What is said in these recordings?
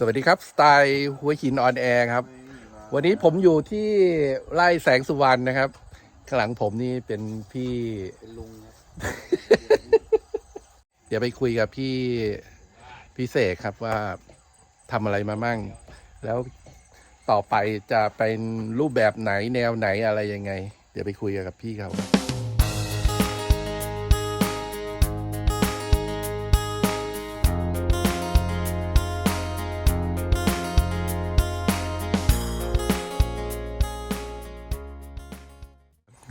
สวัสดีครับ สไตล์หัวหินออนแอร์ครับ วันนี้ผมอยู่ที่ไร่แสงสุวรรณนะครับ ข้างหลังผมนี่เป็นพี่เป็นลุงครับ เดี๋ยวไปคุยกับพี่พี่เสกครับว่าทำอะไรมามั่ง แล้วต่อไปจะเป็นรูปแบบไหนแนวไหนอะไรยังไง เดี๋ยวไปคุยกับพี่เขา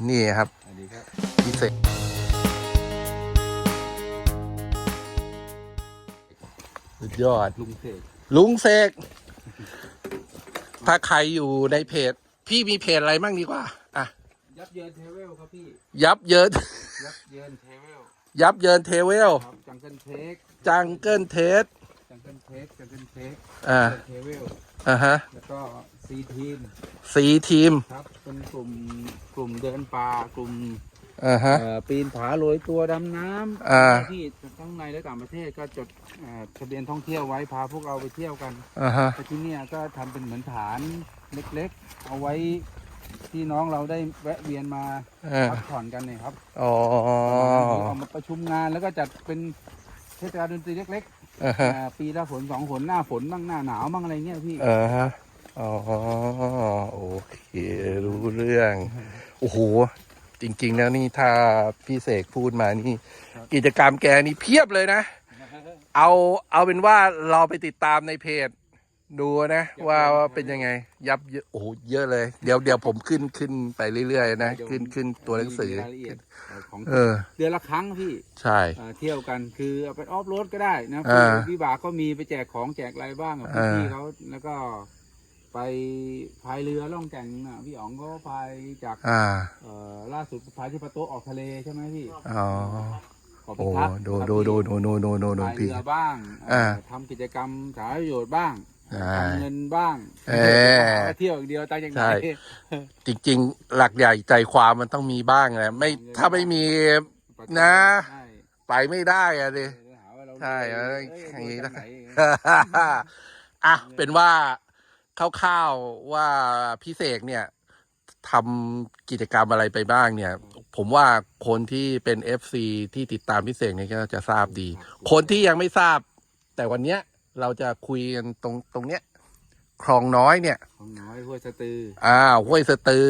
นี่ครับสวัสดีครับพี่เสกสุดยอด ลุงเสกลุงเสกถ้าใครอยู่ในเพจ พี่มีเพจอะไรมั่งดีกว่า อะ ยับเยินเทเวลครับพี่ ยับเยิน ยับเยินเทเวล ยับเยินเทเวลครับจังเกิลเทค จังเกิลเทสจังเกิลเทคจังเกิลเทคอ่าเทเวล อ่าฮะ แล้วก็ ซีทีมสีทีมครับเป็นกลุ่มกลุ่มเดินป่ากลุ่มอ่าฮะ เอ่อปีนผาโรยตัวดำน้อ่าำที่ทั้งในและต่างประเทศก็จดเอ่อทะเบียนท่องเที่ยวไว้พาพวกเราไปเที่ยวกันอ่าฮะ แต่ที่เนี่ยก็ทำเป็นเหมือนฐานเล็กๆ เอาไว้ที่น้องเราได้แวะเวียนมาอ่าพักผ่อนกันเนี่ยครับอ๋อเอามาประชุมงานแล้วก็จัดเป็นเทศกาลดนตรีเล็กอ่าๆฮะอ่าปีละฝนสองฝนหน้าฝนบ้างหน้าหนาวบ้างอะไรเงี้ยพี่ อ่าฮะ อ๋อโอเครู้เรื่อง โอ้โห จริง ๆ แล้วนี่ถ้าพี่เสกพูดมานี่ กิจกรรมแกนี่เพียบเลยนะ เอาเอาเป็นว่าเราไปติดตามในเพจ ดูนะว่าว่าเป็นยังไง ยับเยอะโอ้โหเยอะเลย เดี๋ยวเดี๋ยวผมขึ้นขึ้นไปเรื่อยๆนะ ขึ้นขึ้นตัวหนังสือ มีรายละเอียดของเออ เดือนละครั้งพี่ใช่อ่าเที่ยวกันคือเอาไปออฟโรดก็ได้นะอ่าพี่บากก็มีไปแจกของแจกอะไรบ้างกับอ่า พี่เขาแล้วก็ ไปพายเรือล่องแก่งน่ะพี่อ๋องก็พายจาก อ่า เอ่อล่าสุดพายที่ประตูออกทะเลใช่ไหมพี่อ๋อขอบโอ้ คุณครับดูครับดูพี่ดูดูดูดูดูดูพายพี่ เรือบ้างอ่าเอ่อทำกิจกรรมสาธารณประโยชน์บ้างอ่าทำเงินบ้างเออหาเที่ยวอย่างเดียวตายอย่างไหนใช่จริง ๆ หลักใหญ่ใจความมันต้องมีบ้างแหละไม่ถ้าไม่มี นะ ใช่ไปไม่ได้อะดิ เดี๋ยวหาว่าเราใช่เอ้ยอย่างนี้นี้นะไหนอะเป็นว่า คร่าวๆว่าพี่เสกเนี่ยทำกิจกรรมอะไรไปบ้างเนี่ย ผมว่าคนที่เป็น FC ที่ติดตามพี่เสกเนี่ยก็จะทราบดี คนที่ยังไม่ทราบ แต่วันเนี้ยเราจะคุยกันตรงตรงเนี้ยคลองน้อยเนี่ย ของน้อยห้วยสะตืออ้าวห้วยสตือ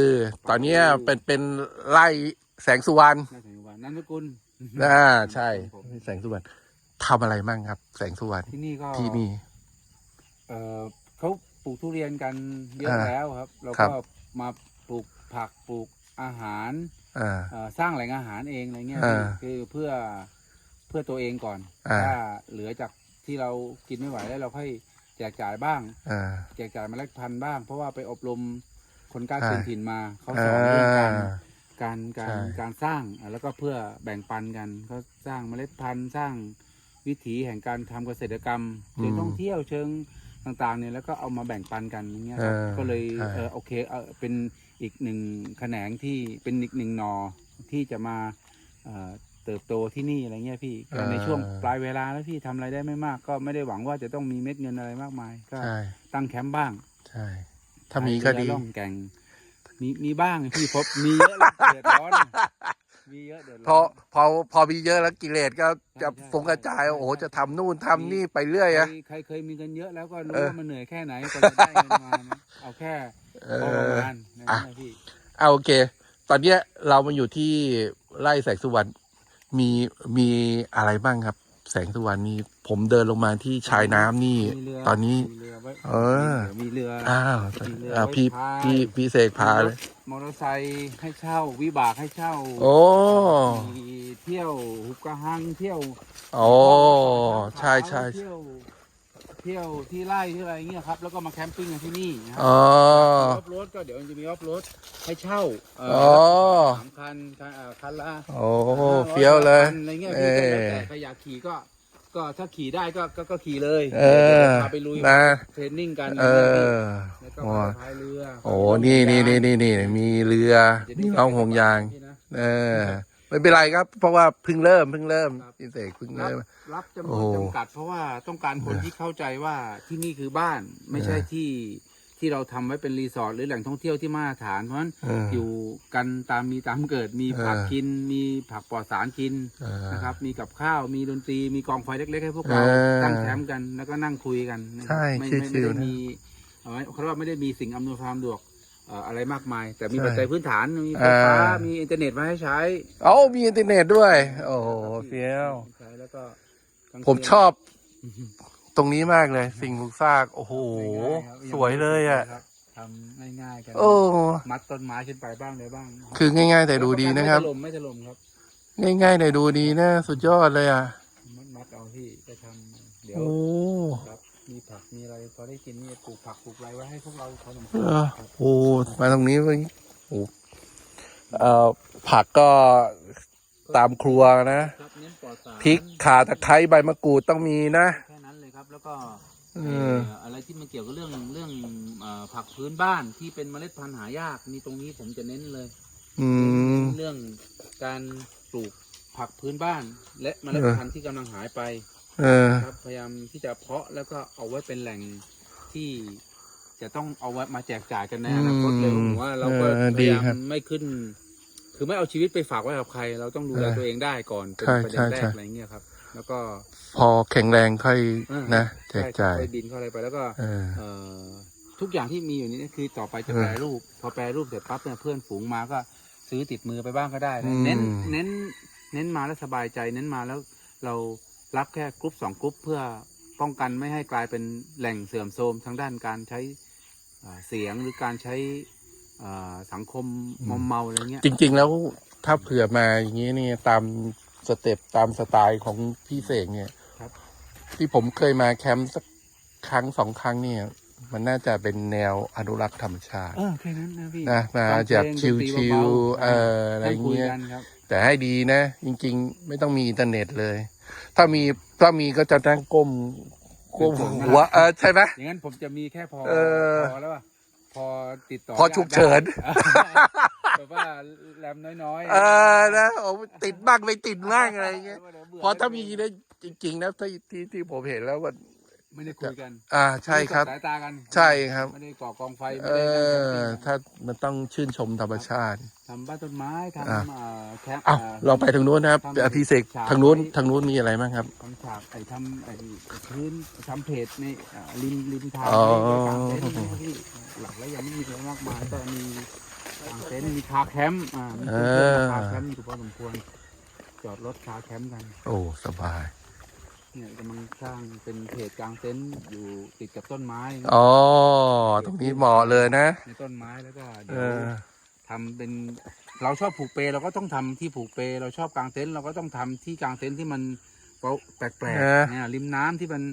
ตอนเนี้ยเป็นเป็นไร่แสงสุวรรณน่าถึงวันนันทกุลอ่าใช่แสงสุวรรณทำอะไรมั่งครับ แสงสุวรรณที่นี่ก็ที่นี่ เอ่อเขาป ลูกทุเรียนกันเยอะอ่าแล้วครับ เราครัก็บ มาปลูกผักปลูกอาหารอ่า เอ่อสร้างแหล่งอาหารเองอะไรเงี้ยอ่าคือเพื่อเพื่อตัวเองก่อน อ่า ถ้าเหลือจากที่เรากินไม่ไหวแล้วเราค่อยแจกจ่ายบ้าง อ่า แจกจ่ายเมล็ดพันธุ์บ้าง เพราะว่าไปอบรมคนกล้าใช่คืนถิ่นมาเขาสอ่อนเรื่องการาการการใช่ การสร้างอะแล้วก็เพื่อแบ่งปันกันเขาสร้างเมล็ดพันธุ์สร้างวิถีแห่งการทำเกษตรกรรม เชิงท่องเที่ยวเชิง ต่างๆเนี่ยแล้วก็เอามาแบ่งปันกันอย่างเงี้ยครับเออก็เลยใช่ เออโอเคเออเป็นอีกหนึ่งแขนงที่เป็นอีกหนึ่งหนอที่จะมาเอ่อเติบโตที่นี่อะไรเงี้ยพี่ก็ในช่วงปลายเวลาแล้วพี่ทำอะไรได้ไม่มาก ก็ไม่ได้หวังว่าจะต้องมีเม็ดเงินอะไรมากมายก็ใช่ตั้งแคมป์บ้าง ใช่ถ้ามีก็ดีพายเรือล่องแก่งมีมีบ้างพี่พบมีเยอะแล้วเดือดร้อน มีเยอะเดือดพร้ออน พอพอมีเยอะแล้วกิเลสก็จะใช่ฟงกระจาย ใช่โอ้โห ใช่ จะทำนู่นทำนี่ไปเรื่อยใครอะใครเคยมีเงินเยอะแล้วก็รู้เออว่ามันเหนื่อยแค่ไหนกว่าจะได้เงินมานะเอาแค่เอพอประอ มาณนะอะ พี่เอาโอเค ตอนเนี้ยเรามาอยู่ที่ไร่แสงสุวรรณมีมีอะไรบ้างครับ แสงสุวรรณนี่ผมเดินลงมาที่ชายน้ำนี่ มีเรือตอนนี้ มีเรือไว้เออ มีเรือ อ้าวมีเรืออ่าไว้พี่พาย พี่พี่เสกพาเลย มอเตอร์ไซค์ให้เช่า วิบากให้เช่าโอ้มีเที่ยวหุบกระหังเที่ยวโอ้ใช่ใช่ เที่ยว เที่ยวที่ไร่ที่อะไรเงี้ยครับแล้วก็มาแคมปิ้งกันที่นี่นะครัอ๋อ ออฟโรดก็เดี๋ยวมันจะมีออฟโรดให้เช่าเอ๋อ สามคันคันเอ่อคันละโอ้เฟี้ยวเลยคันอะไรเงี้ยเอพี่ก็แล้วอแต่ใครอยากขี่ก็ ก็ถ้าขี่ได้ก็ก็ก็ขี่เลยเออดี๋ยวพาไปลุยนะ เทรนนิ่งกันเออแล้วก็โอ้พายเรือโอ้นี่นี่นี่นี่นี่มีเรือจะได้มีน้องห่วงยางพี่นะ เออ ไม่เป็นไรครับ เพราะว่าเพิ่งเริ่มเพิ่งเริ่มครับพี่เสกเพิ่งรับเริ่ม รับจำนโอ้วนจำกัด เพราะว่าต้องการคนที่เข้าใจว่าที่นี่คือบ้านไม่ใช่ที่ที่เราทำไว้เป็นรีสอร์ทหรือแหล่งท่องเที่ยวที่มาตรฐานเพราะฉะนั้นเอออยู่กันตามมีตามเกิดมีผักเออกิน มีผักปลอดสารกินเออนะครับ มีกับข้าวมีดนตรีมีกองไฟเล็กๆให้พวกเราเออตั้งแคมป์กันแล้วก็นั่งคุยกันนะครับใช่ไม่ชิไม่วๆไม่ได้นะมีเอาไว้เขาเรียกว่าไม่ได้มีสิ่งอำนวยความสะดวกเอ่ออะไรมากมาย แต่มีใช่ปัจจัยพื้นฐาน มีไฟฟ้าอ่ามีมีอินเทอร์เน็ตมาให้ใช้ เอ้ามีอินเทอร์เน็ตด้วย โอ้โหเฟี้ยวใช้แล้วก็กลาง ผมคืนชอบ ตรงนี้มากเลย สิ่งปลูกสร้างโอ้โหง่ายๆครับสวยเลยอะครับทำง่ายๆกันโอ้มัดต้นไม้ขึ้นไปบ้างเลยบ้าง คือง่าย ๆ แต่ดูดีนะครับ ไม่ถล่มไม่ถล่มครับ ง่ายๆแต่ดูดีนะ สุดยอดเลยอะ มัดมัดเอาที่ไปทำเดี๋ยวโอ้ครับมีผักมีอะไรพอได้กินนี่ปลูกผักปลูกอะไรไว้ให้พวกเราพอสมคเอวรอครับโอ้มาตรงนี้เลยโอ้เอ่อผักก็ ตามครัวนะครับเน้นปลอดสารพริกข่าตะไคร้ใบมะกรูดต้องมีนะแค่นั้นเลยครับ แล้วก็เอเอ่อออะไรที่มันเกี่ยวกับเรื่องเรื่องเอ่อผักพื้นบ้านที่เป็นเมล็ดพันธุ์หายากนี่ตรงนี้ผมจะเน้นเลย อืมเรื่องการปลูกผักพื้นบ้าน และเมล็ดเออพันธุ์ที่กำลังหายไปเออครับพยายามที่จะเพาะแล้วก็เอาไว้เป็นแหล่งที่จะต้องเอาไว้มาแจกจ่ายกันในอนาคตเลยอืมผมว่าเราก็เออพดียายาครับมไม่ขึ้น คือไม่เอาชีวิตไปฝากไว้กับใคร เราต้องดูแลเออตัวเองได้ก่อนเป็นใช่ประเด็นใช่แรใช่กอะไรเงี้ยครับ แล้วก็พอแข็งแรงค่อยเออนะแจกจ่ายใช่ดินเข้าอะไรไปแล้วก็เออเอ่อทุกอย่างที่มีอยู่นี้คือต่อไปจะเออแปรรูป พอแปรรูปเสร็จปั๊บเนี่ยเพื่อนฝูงมาก็ซื้อติดมือไปบ้างก็ได้อืนะมเน้นเน้น เน้นมาแล้วสบายใจ เน้นมาแล้วเรารับแค่กรุ๊ปสองกรุ๊ปเพื่อป้องกันไม่ให้กลายเป็นแหล่งเสื่อมโทรมทางด้านการใช้อ่าเสียงหรือการใช้อ่า สังคมมอมเมาอะไรเงี้ยจริง ๆ แล้วถ้าเผื่อมาอย่างนี้เนี่ยตามสเต็ปตามสไตล์ของพี่เสกเนี่ยครับที่ผมเคยมาแคมป์สักครั้งสองครั้งเนี่ยมันน่าจะเป็นแนวอนุรักษ์ธรรมชาติเออแค่นั้นนะพี่นะมาฟังเพลงจากดนชิตรีวเบาๆๆเอออะไรให้คุยเงี้ยกันครับแต่ให้ดีนะ จริง ๆ ไม่ต้องมีอินเทอร์เน็ตเลย ถ้ามีถ้ามีก็จะนั่งก้มก้มเป็นผมนะหัวเออใช่ไหมอย่างนั้นผมจะมีแค่พอเออพอแล้วป่ะพ อติดต่อพอฉุกเฉินได้แบบว่าแรมน้อยๆเออนะโอ้ติดบ้างไม่ติดบ้างอะไรเงี้ยเพอถ้ามีนะจริง ๆ นะที่ที่ที่ผมเห็นแล้วว่า ไม่ได้คุยกันอ่าใช่ครับไม่ได้สบสายตากันใช่ครับ ไม่ได้ก่อกองไฟเอไม่ได้นั่งแคมอปิ้งถ้ามันต้องชื่นชมธรรมชาติ ทำบ้านต้นไม้ทำอะ เอ่อแคมป์อ้าวอ่เราไปทางนู้นนะครับทำอภิเษกฉากทางนู้นไว้ ทางนู้นมีอะไรบ้างครับ ทำฉากไอ้ทำไอ้พื้นทำเพจในอ่าริมริมทางอ๋อ ในกลางเต็นท์นะพี่หลักแล้วยังไม่มีอะไรมากมายก็มีกลางเต็นท์มีคาแคมป์อ่ามีเอเพื่อนอๆมาคาแคมป์อยู่พอสมควรจอดรถคาแคมป์กัน โอ้สบาย เนี่ยกำลังสร้างเป็นเพจกลางเต็นท์อยู่ติดกับต้นไม้อ๋อตรงนี้เหมาะเลยนะ ในต้นไม้แล้วก็เอเดี๋ยวอ ทำเป็นเราชอบผูกเปเราก็ต้องทำที่ผูกเปเราชอบกางเต็นท์เราก็ต้องทำที่กางเต็นท์ที่มันแปลกเออๆเนี่ยริมน้ำที่มัน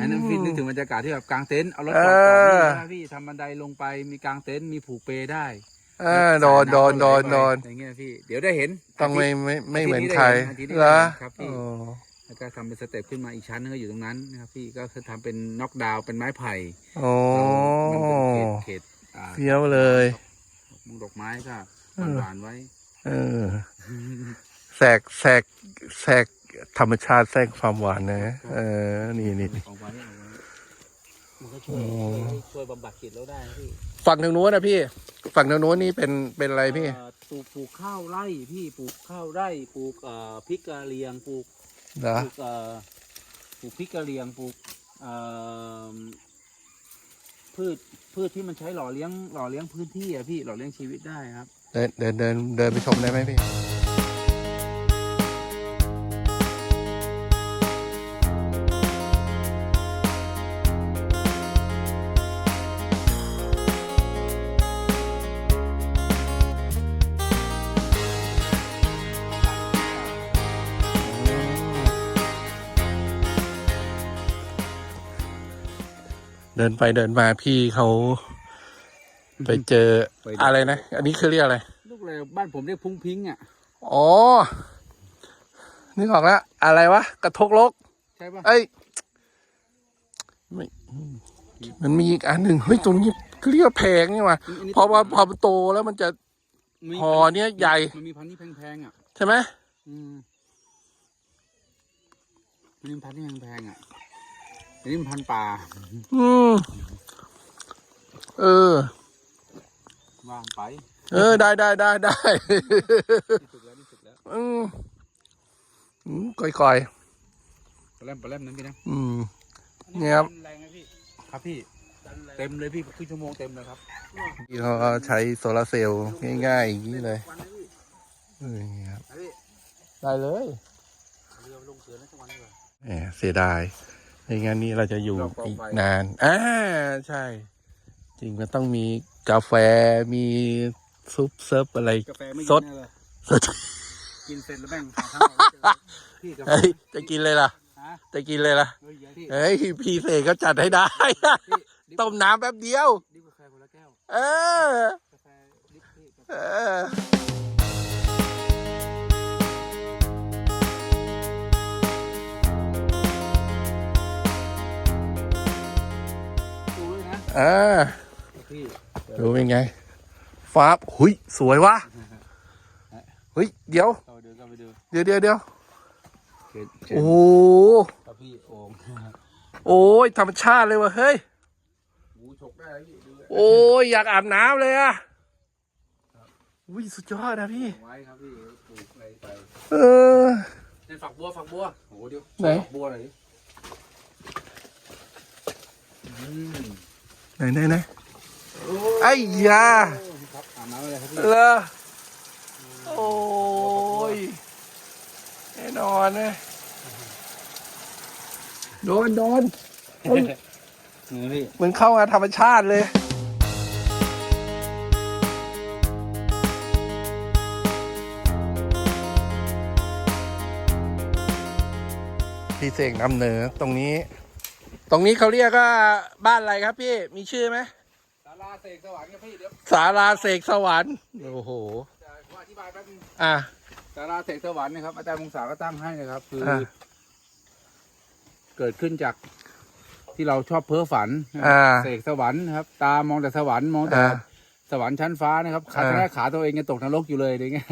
อันนั้นอืมพี่นึกถึงบรรยากาศที่แบบกางเต็นท์เอารถเอจอดก่อนนี่อนะพี่ทำบันไดลงไปมีกางเต็นท์มีผูกเปได้เออโดนโดนโดนโดนอย่างเงี้ยพี่เดี๋ยวได้เห็น ต้องไม่าทิตย์ไม่ไม่อาทิตย์เหมือนนี้ได้ใครเห็นอาทิตย์นี้เหรอได้เห็นครับพี่ โอ้ แล้วก็ทำเป็นสเต็ปขึ้นมาอีกชั้นนึงก็อยู่ตรงนั้นนะครับพี่ก็คือทำเป็นน็อกดาวน์เป็นไม้ไผ่โอ้มันเป็นเขตเขตอ่าเฟี้ยวเลยมุงดอกไม้ก็เออหวานๆไว้ เออแสกแสกแสกธรรมชาติแทรกความหวานนะ เออ นี่นี่นี่เอาไว้เอาไว้มันก็ช่วยโอ้ช่วยช่วยบำบัดจิตเราได้นะพี่ ฝั่งทางนู้นนะพี่ ฝั่งทางนู้นนี่เป็นเป็นอะไรพี่เอ่อปลูกปลูกข้าวไร่พี่ ปลูกข้าวไร่ ปลูกเอ่อพริกกะเหรียง ปลูก เหรอปลูกเอ่อปลูกพริกกะเหรียงปลูกเอ่อพืชพืชที่มันใช้หล่อเลี้ยงหล่อเลี้ยงพื้นที่อะพี่หล่อเลี้ยงชีวิตได้ครับ เดินเดินเดินเดินไปชมได้ไหมพี่ เดินไปเดินมาพี่เขาไปเจอไปดูอะไรนะ อันนี้คือเรียกอะไร ลูกเลยบ้านผมเรียกพุงพิงอะ อ๋อ นึกออกแล้ว อะไรวะ กระทกลก ใช่ปะเอ้ยไม่มันมีอีกอันหนึ่งเฮ้ยตรงนี้เรียกว่าแพงนี่ว่ะอันนี้เพราะว่าพอมันโตแล้วมันจะมีพอเนี้ยใหญ่ มันมีพันธุ์ที่แพงๆอะ ใช่ไหมใอืมนี่มันพันธุ์ที่แพงๆอะอั นนี่มันพันธุ์ป่าอืมเออ ว่างไปเออ ได้ได้ได้ได้ที่สุดแล้วที่สุดแล้วอืมอืมก่อยปลาแรมปลาแรมนั้นพี่นะๆอืม เนี่ยครับ แรงไหมพี่ครับพี่ เต็มเลยพี่ครึ่งชั่วโมงเต็มเลยครับ ที่เขาก็ใช้โซลาร์เซลล์ง่ายๆ อย่างนี้เลยวันนะพี่เอออย่างนี้ครับพี่ได้เลย เรือลงเสือนะสักวันดีกว่า แหมเสียดาย ไม่งั้นนี่เราจะอยู่เรากองอีกไฟนานอ่าใช่ จริงมันต้องมีกาแฟมีซุปเซิร์ฟอะไรกาแฟไม่สกิดนแน่เลยสดกินเสร็จแล้วแม่งหาทางออกไม่เจอพี่กาแฟเฮ้ยจะกินเลยล่ะฮะจะกินเลยล่ะเฮ้ยเดี๋ยวพี่เฮ้ยพี่เสกก็จัดให้ได้พี่ดิบต้มน้ำแป๊บเดียวดิบกาแฟคนละแก้วเออกาแฟดิบพี่กาแฟเออ อ่าพี่ดูเป็นไงฟ้าหุยสวยวะเฮ้ยเดี๋ยวเข้าไปดูเข้าไปดูเดี๋ยวเดี๋ยวเดี๋ยวเชิญเชิญโอ้โหครับพี่โอ่งโอ้ยธรรมชาติเลยวะเฮ้ยหูฉกได้แล้วพี่ดูเลยโอ้ยอยากอาบน้ำเลยอะอุ้ยสุดยอดนะพี่ไว้ครับพี่ปลูกอะไรไปเออเป็นฝักบัวฝักบัวโอ้โหเดี๋ยวไหนฝักบัวหน่อยดิอืม ไหนไหนไหนไอ้ยาครับอาบน้ำอะไรครับพี่เลอโอ้ยแน่นอนนะโดนโดนเฮ้ยนี่พี่เหมือนเข้ามาธรรมชาติเลยพี่เสกนำเหนือตรงนี้ ตรงนี้เขาเรียกว่าบ้านอะไรครับพี่ มีชื่อไหมศาลาเสกสวรรค์ครับพี่เดี๋ยวสาราเสกสวรรค์ โอ้โห จะผมอธิบายแป๊บนึงอะ ศาลาเสกสวรรค์นะครับอาจารย์มงษาก็ตั้งให้นะครับ คือ อะ เกิดขึ้นจากที่เราชอบเพ้อฝันอ่า เสกสวรรค์นะครับ ตามองแต่สวรรค์มองแต่อ่า สวรรค์ชั้นฟ้านะครับขาอ่าแค่ขาตัวเองยังตกนรกอยู่เลยอย่างเงี้ย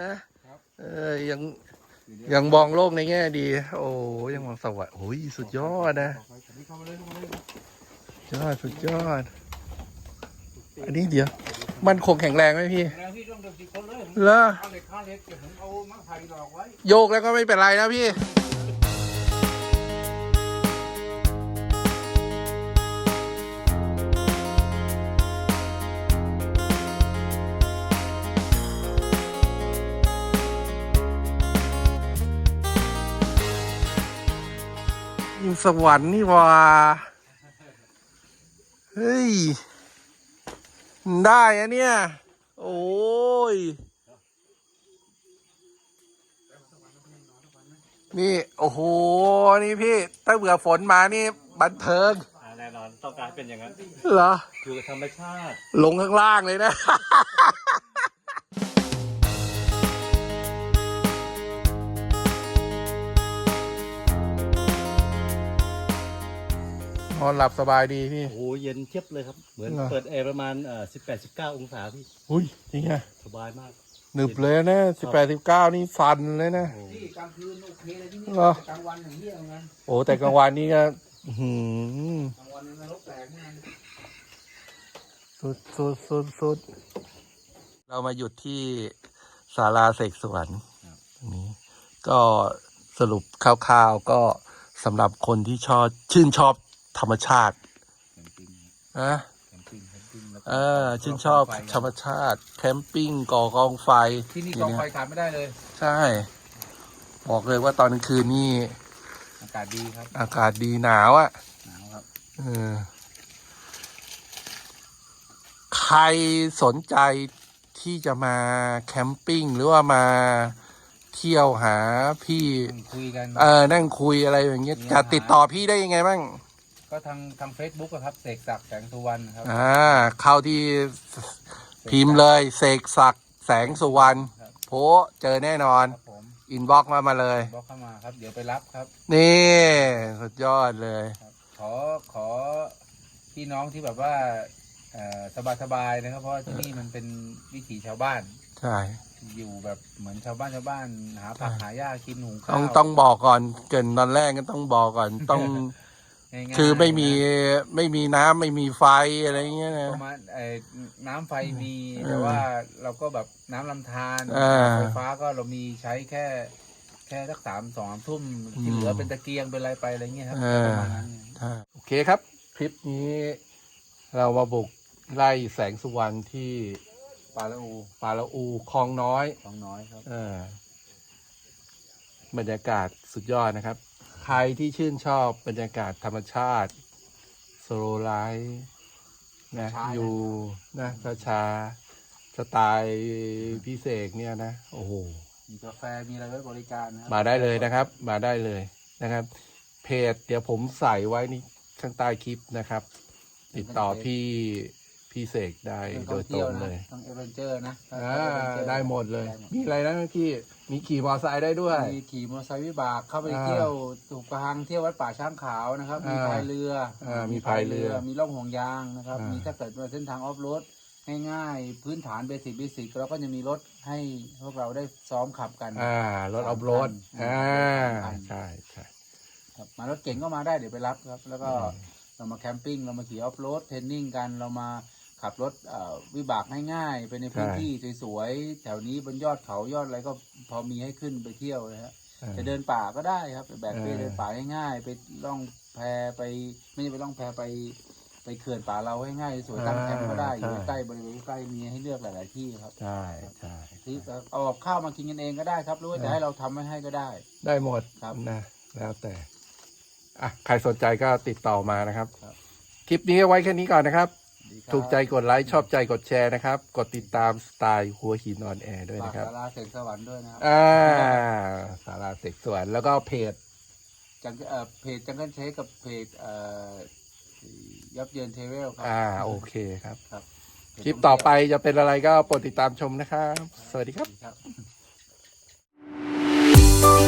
นะครับเออยังยังมองโลกในแง่ดี โอ้ยังมองสวรรค์โอ้ยสุดยอดนะเข้ามาเลยเข้ามาเลยยอดสุดยอด อันนี้เดี๋ยว มันคงแข็งแรงไหมพี่แล้วพี่ต้องเดินสี่คนเลยเหรอเอาเหล็กข้าเหล็กเดี๋ยวผมเอาไม้ไผ่หลอกไว้โยกแล้วก็ไม่เป็นไรนะพี่ สวรรค์นี่หว่า เฮ้ย ได้อะเนี่ย โอ้ย นี่ โอ้โห นี่พี่ ถ้าเบื่อฝนมานี่ บันเทิงอ่าแน่นอนต้องการเป็นอย่างนั้น เหรอ อยู่กับธรรมชาติ ลงข้างล่างเลยนะ นอนหลับสบายดีพี่ โอ้โหเย็นเชียบเลยครับ เหมือนเหรอ เปิดแอร์ประมาณเอ่อสิบแปดสิบเก้าองศาพี่ อุ้ยจริงอะสบายมาก หนึบเลยนะสิบแปดสิบเก้านี่สั่นเลยนะโอ้ที่กลางคืนโอเคเลยที่นี่เหรอ แต่กลางวันอย่างเงี้ยเหมือนกันโอ้แต่กลางวันนี่ก็อื้อหือกลางวันนรกแตกแน่สุดสุดสุดสุดเรามาหยุดที่ศาลาเสกสวรรค์ตรงนี้ ก็สรุปคร่าวๆก็สำหรับคนที่ชอบชื่นชอบ ธรรมชาติแคมปิ้งนะแคมปิ้งแคมปิ้งแล้วก็เออชื่นชอบธรรมชาติ แคมปิ้งก่อกองไฟที่นี่กองไฟขาดไม่ได้เลย ใช่ บอกเลยว่าตอนกลางคืนนี่อากาศดีครับ อากาศดีหนาวอะ่ะหนาวครับเออใครสนใจที่จะมาแคมปิ้งหรือว่ามาเที่ยวหาพี่คุยกันเออนั่งคุยอะไรอย่างเงี้ยจะติดต่อพี่ได้ยังไงบ้าง ก็ทางทางเฟซบุ๊กครับเสกศักดิ์แสงสุวรรณครับอ่าเข้าที่พิมพ์เลยเสกศักดิ์แสงสุวรรณครับโพะเจอแน่นอน ครับผมอินบ็อกมามาเลย บล็อกเข้ามาครับ เดี๋ยวไปรับครับ นี่สุดยอดเลย ครับขอขอพี่น้องที่แบบว่าสบายสบายๆนะครับ เพราะว่าที่นี่มันเป็นวิถีชาวบ้าน ใช่ อยู่แบบเหมือนชาวบ้านชาวบ้านหาผักใช่หาหญ้ากินหุงข้าวต้องต้องบอกก่อนเกรินตอนแรกก็ต้องบอกก่อน ต้อง ง่ายๆคือไม่มีนะไม่มีน้ำไม่มีไฟอะไรเงี้ยนะ ประมาณเอ่อน้ำไฟมีเออแต่ว่าเราก็แบบน้ำลำธารอ่าไฟฟ้าก็เรามีใช้แค่ แค่สักสามสองสามทุ่มที่อืมเหลือเป็นตะเกียงเป็นอะไรไปอะไรเงี้ยครับเออ ประมาณนั้นใช่โอเคครับ คลิปนี้เรามาบุกไล่แสงสุวรรณที่ปลาละอูปาละอูคลองน้อย ของน้อยครับ เออบรรยากาศสุดยอดนะครับ ใครที่ชื่นชอบบรรยากาศธรรมชาติโซโลไลท์นะช้าๆอยู่นะช้าๆสไตล์พิเศษเนี่ยนะ โอ้โหมีกาแฟมีอะไรไว้บริการนะครัมาได้เลยนะครับ มาได้เลยนะครับ เพจเดี๋ยวผมใส่ไว้นี่ข้างใต้คลิปนะครับ ติดต่อพี่ พี่เสกได้เป็นโดท่อยงตรเที่ยวงนะเลยต้องเอเวนเจอร์นะอ่า Adventure ได้หมดเลยได้หมดมีอะไรนะพี่ มีขี่มอไซค์ได้ด้วย มีขี่มอเตอร์ไซค์วิบากเข้าไปอ่าเที่ยวถูกกระหังเที่ยววัดป่าช้างขาวนะครับ มีอ่าพายเรืออามีพายเรือ มีล่องห่วงยางนะครับอ่ามีมีถ้าเกิดว่าเส้นทางออฟโรดง่ายๆ พื้นฐานเบสิกเบสิกเราก็จะมีรถให้พวกเราได้ซ้อมขับกันอ่ารถออฟโรดอ่อ่าาใช่ใช่ครับมารถเก่งก็มาได้เดี๋ยวไปรับครับ แล้วก็อืมเรามาแคมปิ้งเรามาขี่ออฟโรดเทรนนิ่งกันเรามา ขับรถเอ่อวิบากง่ายๆ ไปในพื้นที่สวยๆ แถวนี้บนยอดเขายอดอะไรก็พอมีให้ขึ้นไปเที่ยวนะฮะอ่าจะเดินป่าก็ได้ครับไปแบกเป้เออเดินป่าง่ายๆ ไปล่องแพไปไม่ใช่ไปล่องแพไป ไปเขื่อนป่าเราให้ง่ายสวยตั้งแคมป์ก็ได้อยู่ใกล้ๆบริเวณใกล้ๆมีให้เลือกหลายๆที่ครับใช่ใช่ที่เอากับข้าวมากินกันเองก็ได้ครับหรือว่าจะให้เราทำไว้ให้ก็ได้ ได้หมดครับนะแล้วแต่อะใครสนใจก็ติดต่อมานะครับครับคลิปนี้เอาไว้แค่นี้ก่อนนะครับดี ครับถูกใจกดไลค์ชอบใจกดแชร์นะครับ กดติดตามสไตล์หัวหินออนแอร์ด้วยฝากนะครับ ดาราเสกสวรรค์ด้วยนะครับอ่าสาราเสกสวนแล้วก็เพจ จังเอ่อเพจจังเกิลเชคกับเพจเอ่อยับเยินเทเวลครัอ่า โอเคครับ ครับคลิปต่อไปจะเป็นอะไรก็โปรดติดตามชมนะครับ สวัสดีครับ ครับ